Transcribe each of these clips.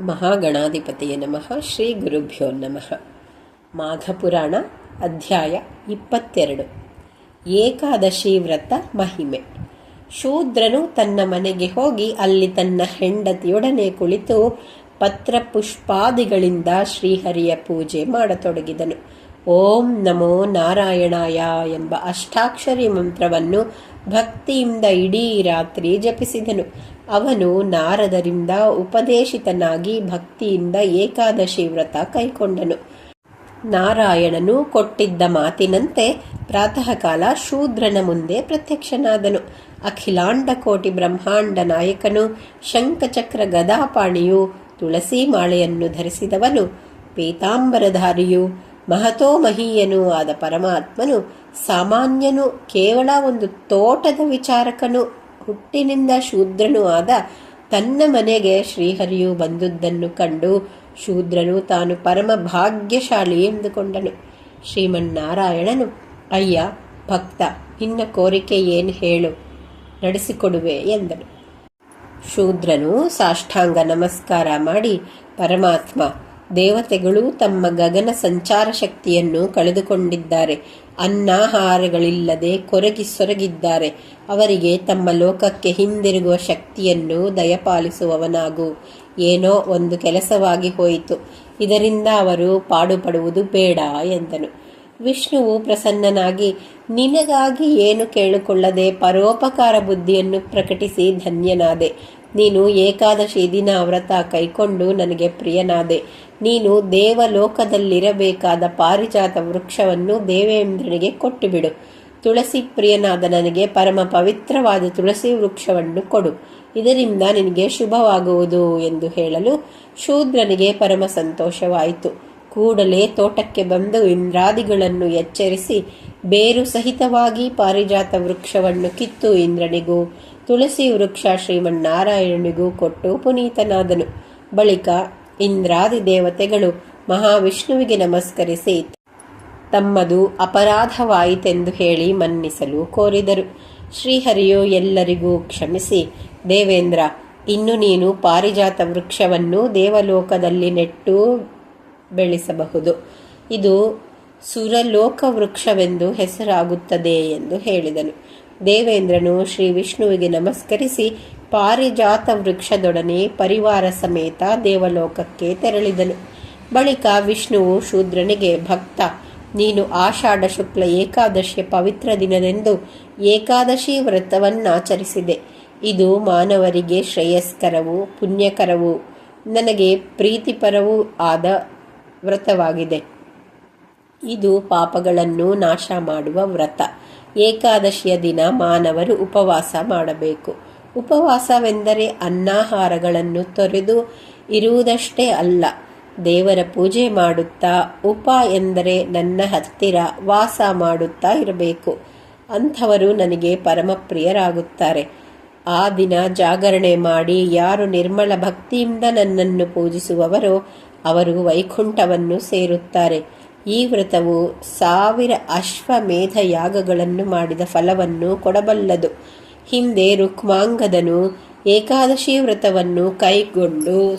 ಮಹಾಗಣಾಧಿಪತಿಯ ನಮಃ. ಶ್ರೀ ಗುರುಭ್ಯೋ ನಮಃ. ಮಾಘಪುರಾಣ ಅಧ್ಯಾಯ ಇಪ್ಪತ್ತೆರಡು. ಏಕಾದಶಿ ವ್ರತ ಮಹಿಮೆ. ಶೂದ್ರನು ತನ್ನ ಮನೆಗೆ ಹೋಗಿ ಅಲ್ಲಿ ತನ್ನ ಹೆಂಡತಿಯೊಡನೆ ಕುಳಿತು ಪತ್ರಪುಷ್ಪಾದಿಗಳಿಂದ ಶ್ರೀಹರಿಯ ಪೂಜೆ ಮಾಡತೊಡಗಿದನು. ಓಂ ನಮೋ ನಾರಾಯಣಾಯ ಎಂಬ ಅಷ್ಟಾಕ್ಷರಿ ಮಂತ್ರವನ್ನು ಭಕ್ತಿಯಿಂದ ಇಡೀ ರಾತ್ರಿ ಜಪಿಸಿದನು. ಅವನು ನಾರದರಿಂದ ಉಪದೇಶಿತನಾಗಿ ಭಕ್ತಿಯಿಂದ ಏಕಾದಶಿ ವ್ರತ ಕೈಕೊಂಡನು. ನಾರಾಯಣನು ಕೊಟ್ಟಿದ್ದ ಮಾತಿನಂತೆ ಪ್ರಾತಃ ಕಾಲ ಶೂದ್ರನ ಮುಂದೆ ಪ್ರತ್ಯಕ್ಷನಾದನು. ಅಖಿಲಾಂಡ ಕೋಟಿ ಬ್ರಹ್ಮಾಂಡ ನಾಯಕನು, ಶಂಖಚಕ್ರ ಗದಾಪಾಣಿಯು, ತುಳಸಿ ಮಾಳೆಯನ್ನು ಧರಿಸಿದವನು, ಪೀತಾಂಬರಧಾರಿಯು, ಮಹತೋಮಹೀಯನೂ ಆದ ಪರಮಾತ್ಮನು ಸಾಮಾನ್ಯನು ಕೇವಲ ಒಂದು ತೋಟದ ವಿಚಾರಕನು, ಹುಟ್ಟಿನಿಂದ ಶೂದ್ರನೂ ಆದ ತನ್ನ ಮನೆಗೆ ಶ್ರೀಹರಿಯು ಬಂದುದನ್ನು ಕಂಡು ಶೂದ್ರನು ತಾನು ಪರಮ ಭಾಗ್ಯಶಾಲಿ ಎಂದುಕೊಂಡನು. ಶ್ರೀಮನ್ನಾರಾಯಣನು, ಅಯ್ಯ, ಭಕ್ತ, ನಿನ್ನ ಕೋರಿಕೆ ಏನು ಹೇಳು, ನಡೆಸಿಕೊಡುವೆ ಎಂದನು. ಶೂದ್ರನು ಸಾಷ್ಟಾಂಗ ನಮಸ್ಕಾರ ಮಾಡಿ, ಪರಮಾತ್ಮ ದೇವತೆಗಳು ತಮ್ಮ ಗಗನ ಸಂಚಾರ ಶಕ್ತಿಯನ್ನು ಕಳೆದುಕೊಂಡಿದ್ದಾರೆ. ಅನ್ನಾಹಾರಗಳಿಲ್ಲದೆ ಕೊರಗಿ ಸೊರಗಿದ್ದಾರೆ. ಅವರಿಗೆ ತಮ್ಮ ಲೋಕಕ್ಕೆ ಹಿಂದಿರುಗುವ ಶಕ್ತಿಯನ್ನು ದಯಪಾಲಿಸುವವನಾಗು. ಏನೋ ಒಂದು ಕೆಲಸವಾಗಿ ಹೋಯಿತು. ಇದರಿಂದ ಅವರು ಪಾಡುಪಡುವುದು ಬೇಡ ಎಂದನು. ವಿಷ್ಣುವು ಪ್ರಸನ್ನನಾಗಿ, ನಿನಗಾಗಿ ಏನು ಕೇಳಿಕೊಳ್ಳದೆ ಪರೋಪಕಾರ ಬುದ್ಧಿಯನ್ನು ಪ್ರಕಟಿಸಿ ಧನ್ಯನಾದೆ. ನೀನು ಏಕಾದಶಿ ದಿನ ವ್ರತ ಕೈಕೊಂಡು ನನಗೆ ಪ್ರಿಯನಾದೆ. ನೀನು ದೇವಲೋಕದಲ್ಲಿರಬೇಕಾದ ಪಾರಿಜಾತ ವೃಕ್ಷವನ್ನು ದೇವೇಂದ್ರನಿಗೆ ಕೊಟ್ಟುಬಿಡು. ತುಳಸಿ ಪ್ರಿಯನಾದ ನನಗೆ ಪರಮ ಪವಿತ್ರವಾದ ತುಳಸಿ ವೃಕ್ಷವನ್ನು ಕೊಡು. ಇದರಿಂದ ನಿನಗೆ ಶುಭವಾಗುವುದು ಎಂದು ಹೇಳಲು ಶೂದ್ರನಿಗೆ ಪರಮ ಸಂತೋಷವಾಯಿತು. ಕೂಡಲೇ ತೋಟಕ್ಕೆ ಬಂದು ಇಂದ್ರಾದಿಗಳನ್ನು ಎಚ್ಚರಿಸಿ ಬೇರು ಸಹಿತವಾಗಿ ಪಾರಿಜಾತ ವೃಕ್ಷವನ್ನು ಕಿತ್ತು ಇಂದ್ರನಿಗೂ, ತುಳಸಿ ವೃಕ್ಷ ಶ್ರೀಮನ್ನಾರಾಯಣನಿಗೂ ಕೊಟ್ಟು ಪುನೀತನಾದನು. ಬಳಿಕ ಇಂದ್ರಾದಿ ದೇವತೆಗಳು ಮಹಾವಿಷ್ಣುವಿಗೆ ನಮಸ್ಕರಿಸಿ ತಮ್ಮದು ಅಪರಾಧವಾಯಿತೆಂದು ಹೇಳಿ ಮನ್ನಿಸಲು ಕೋರಿದರು. ಶ್ರೀಹರಿಯು ಎಲ್ಲರಿಗೂ ಕ್ಷಮಿಸಿ, ದೇವೇಂದ್ರ, ಇನ್ನು ನೀನು ಪಾರಿಜಾತ ವೃಕ್ಷವನ್ನು ದೇವಲೋಕದಲ್ಲಿ ನೆಟ್ಟು ಬೆಳೆಸಬಹುದು. ಇದು ಸುರಲೋಕ ವೃಕ್ಷವೆಂದು ಹೆಸರಾಗುತ್ತದೆ ಎಂದು ಹೇಳಿದನು. ದೇವೇಂದ್ರನು ಶ್ರೀ ವಿಷ್ಣುವಿಗೆ ನಮಸ್ಕರಿಸಿ ಪಾರಿಜಾತ ವೃಕ್ಷದೊಡನೆ ಪರಿವಾರ ಸಮೇತ ದೇವಲೋಕಕ್ಕೆ ತೆರಳಿದನು. ಬಳಿಕ ವಿಷ್ಣುವು ಶೂದ್ರನಿಗೆ, ಭಕ್ತ, ನೀನು ಆಷಾಢ ಶುಕ್ಲ ಏಕಾದಶಿಯ ಪವಿತ್ರ ದಿನದಂದು ಏಕಾದಶಿ ವ್ರತವನ್ನಾಚರಿಸಿದೆ. ಇದು ಮಾನವರಿಗೆ ಶ್ರೇಯಸ್ಕರವೂ ಪುಣ್ಯಕರವೂ, ನನಗೆ ಪ್ರೀತಿಪರವೂ ಆದ ವ್ರತವಾಗಿದೆ. ಇದು ಪಾಪಗಳನ್ನು ನಾಶ ಮಾಡುವ ವ್ರತ. ಏಕಾದಶಿಯ ದಿನ ಮಾನವರು ಉಪವಾಸ ಮಾಡಬೇಕು. ಉಪವಾಸವೆಂದರೆ ಅನ್ನಾಹಾರಗಳನ್ನು ತೊರೆದು ಇರುವುದಷ್ಟೇ ಅಲ್ಲ, ದೇವರ ಪೂಜೆ ಮಾಡುತ್ತಾ, ಉಪ ಎಂದರೆ ನನ್ನ ಹತ್ತಿರ ವಾಸ ಮಾಡುತ್ತಾ ಇರಬೇಕು. ಅಂಥವರು ನನಗೆ ಪರಮಪ್ರಿಯರಾಗುತ್ತಾರೆ. ಆ ದಿನ ಜಾಗರಣೆ ಮಾಡಿ ಯಾರು ನಿರ್ಮಲ ಭಕ್ತಿಯಿಂದ ನನ್ನನ್ನು ಪೂಜಿಸುವವರೋ ಅವರು ವೈಕುಂಠವನ್ನು ಸೇರುತ್ತಾರೆ. ಈ ವ್ರತವು ಸಾವಿರ ಅಶ್ವಮೇಧ ಯಾಗಗಳನ್ನು ಮಾಡಿದ ಫಲವನ್ನು ಕೊಡಬಲ್ಲದು. ಹಿಂದೆ ರುಕ್ಮಾಂಗದನು ಏಕಾದಶಿ ವ್ರತವನ್ನು ಕೈಗೊಂಡು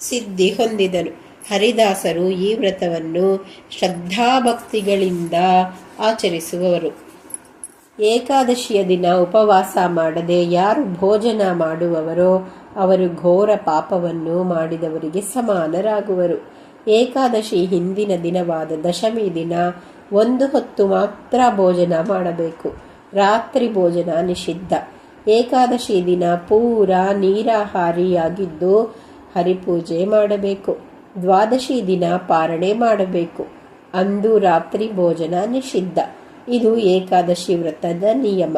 ಸಿದ್ಧಿ ಹೊಂದಿದನು. ಹರಿದಾಸರು ಈ ವ್ರತವನ್ನು ಶ್ರದ್ಧಾಭಕ್ತಿಗಳಿಂದ ಆಚರಿಸುವವರು. ಏಕಾದಶಿಯ ದಿನ ಉಪವಾಸ ಮಾಡದೆ ಯಾರು ಭೋಜನ ಮಾಡುವವರೋ ಅವರು ಘೋರ ಪಾಪವನ್ನು ಮಾಡಿದವರಿಗೆ ಸಮಾನರಾಗುವರು. ಏಕಾದಶಿ ಹಿಂದಿನ ದಿನವಾದ ದಶಮಿ ದಿನ ಒಂದು ಹೊತ್ತು ಮಾತ್ರ ಭೋಜನ ಮಾಡಬೇಕು. ರಾತ್ರಿ ಭೋಜನ ನಿಷಿದ್ಧ. ಏಕಾದಶಿ ದಿನ ಪೂರ ನೀರಾಹಾರಿಯಾಗಿದ್ದು ಹರಿಪೂಜೆ ಮಾಡಬೇಕು. ದ್ವಾದಶಿ ದಿನ ಪಾರಣೆ ಮಾಡಬೇಕು. ಅಂದು ರಾತ್ರಿ ಭೋಜನ ನಿಷಿದ್ಧ. ಇದು ಏಕಾದಶಿ ವ್ರತದ ನಿಯಮ.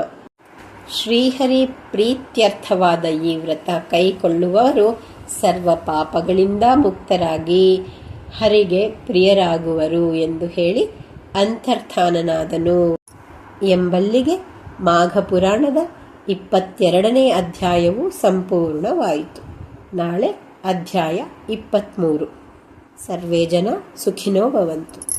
ಶ್ರೀಹರಿ ಪ್ರೀತ್ಯರ್ಥವಾದ ಈ ವ್ರತ ಕೈಕೊಳ್ಳುವವರು ಸರ್ವ ಪಾಪಗಳಿಂದ ಮುಕ್ತರಾಗಿ ಹರಿಗೆ ಪ್ರಿಯರಾಗುವರು ಎಂದು ಹೇಳಿ ಅಂತರ್ಥಾನನಾದನು. ಎಂಬಲ್ಲಿಗೆ ಮಾಘ ಪುರಾಣದ ಇಪ್ಪತ್ತೆರಡನೇ ಅಧ್ಯಾಯವು ಸಂಪೂರ್ಣವಾಯಿತು. ನಾಳೆ ಅಧ್ಯಾಯ ಇಪ್ಪತ್ತ್ಮೂರು ಸರ್ವೇ ಜನ ಸುಖಿನೋ ಭವಂತು.